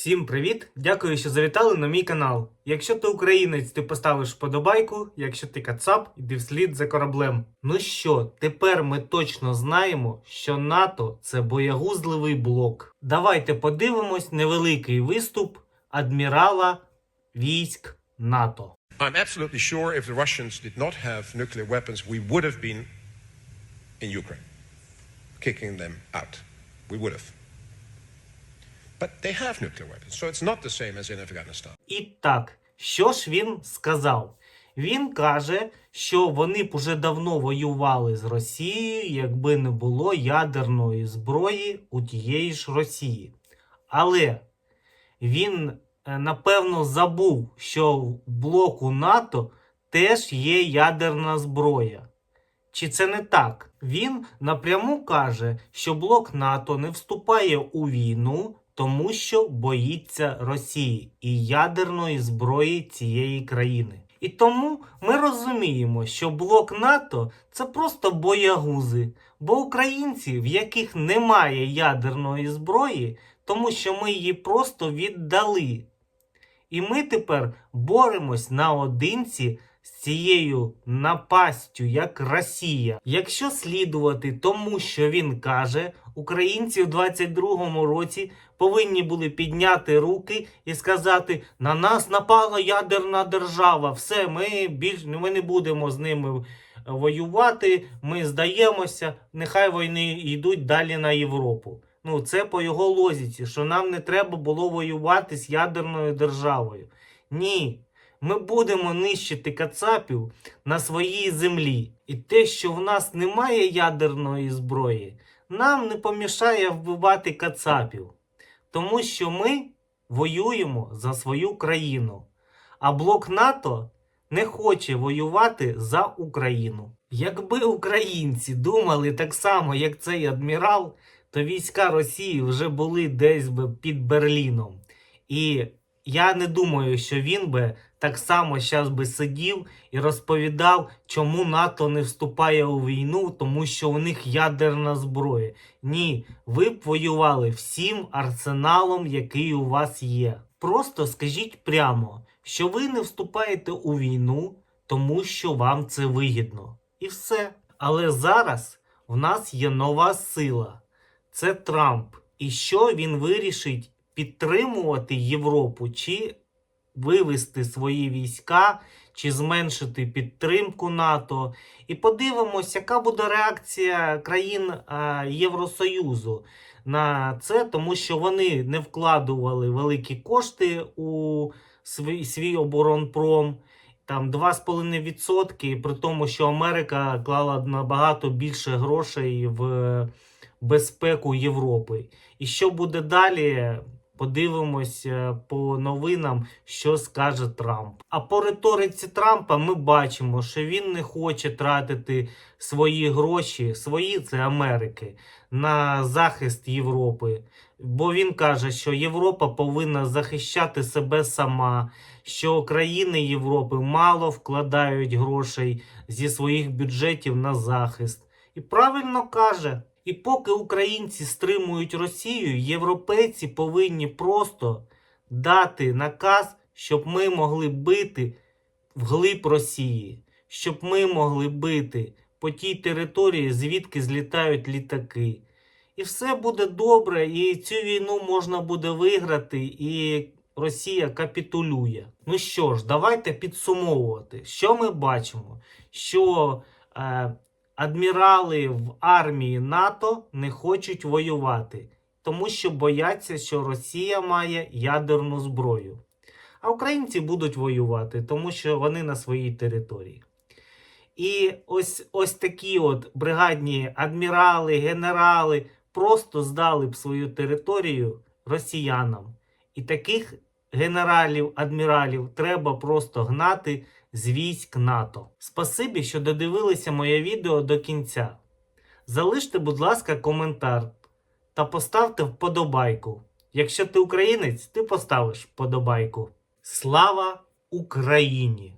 Всім привіт! Дякую, що завітали на мій канал. Якщо ти українець, ти поставиш вподобайку, якщо ти кацап, йди вслід за кораблем. Ну що, тепер ми точно знаємо, що НАТО це боягузливий блок. Давайте подивимось невеликий виступ адмірала військ НАТО. I'm absolutely sure if the Russians did not have nuclear weapons, we would have been in Ukraine, kicking them out. We would have. But they have nuclear weapons, so it's not the same as in Afghanistan. І так, що ж він сказав? Він каже, що вони б уже давно воювали з Росією, якби не було ядерної зброї у тієї ж Росії. Але він, е, напевно, забув, що в блоку НАТО теж є ядерна зброя. Чи це не так? Він напряму каже, що блок НАТО не вступає у війну, тому що боїться Росії і ядерної зброї цієї країни. І тому ми розуміємо, що блок НАТО це просто боягузи, бо українці, в яких немає ядерної зброї, тому що ми її просто віддали. І ми тепер боремось наодинці з цією напастю, як Росія. Якщо слідувати тому, що він каже, українці в 22-му році повинні були підняти руки і сказати: на нас напала ядерна держава, все, ми більш ми не будемо з ними воювати, ми здаємося, нехай війни йдуть далі на Європу. Ну, це по його лозіці, що нам не треба було воювати з ядерною державою. Ні, ми будемо нищити кацапів на своїй землі. І те, що в нас немає ядерної зброї, нам не помішає вбивати кацапів. Тому що ми воюємо за свою країну. А блок НАТО не хоче воювати за Україну. Якби українці думали так само, як цей адмірал, то війська Росії вже були десь би під Берліном. І я не думаю, що він би так само зараз би сидів і розповідав, чому НАТО не вступає у війну, тому що у них ядерна зброя. Ні, ви б воювали всім арсеналом, який у вас є. Просто скажіть прямо, що ви не вступаєте у війну, тому що вам це вигідно. І все. Але зараз в нас є нова сила. Це Трамп. І що він вирішить підтримувати Європу чи вивести свої війська, чи зменшити підтримку НАТО. І подивимось, яка буде реакція країн Євросоюзу на це, тому що вони не вкладували великі кошти у свій, свій оборонпром. Там 2,5%, при тому, що Америка клала набагато більше грошей в безпеку Європи. І що буде далі? Подивимось е, по новинам, що скаже Трамп. А по риториці Трампа ми бачимо, що він не хоче тратити свої гроші, свої це Америки, на захист Європи. Бо він каже, що Європа повинна захищати себе сама, що країни Європи мало вкладають грошей зі своїх бюджетів на захист. І правильно каже. І поки українці стримують Росію, європейці повинні просто дати наказ, щоб ми могли бити вглиб Росії, щоб ми могли бити по тій території, звідки злітають літаки. І все буде добре, і цю війну можна буде виграти, і Росія капітулює. Ну що ж, давайте підсумовувати, що ми бачимо, що е, адмірали в армії НАТО не хочуть воювати, тому що бояться, що Росія має ядерну зброю. А українці будуть воювати, тому що вони на своїй території. І ось ось такі от бригадні адмірали, генерали просто здали б свою територію росіянам. І таких генералів, адміралів треба просто гнати з військ НАТО. Спасибі, що додивилися моє відео до кінця. Залиште, будь ласка, коментар та поставте вподобайку. Якщо ти українець, ти поставиш вподобайку. Слава Україні!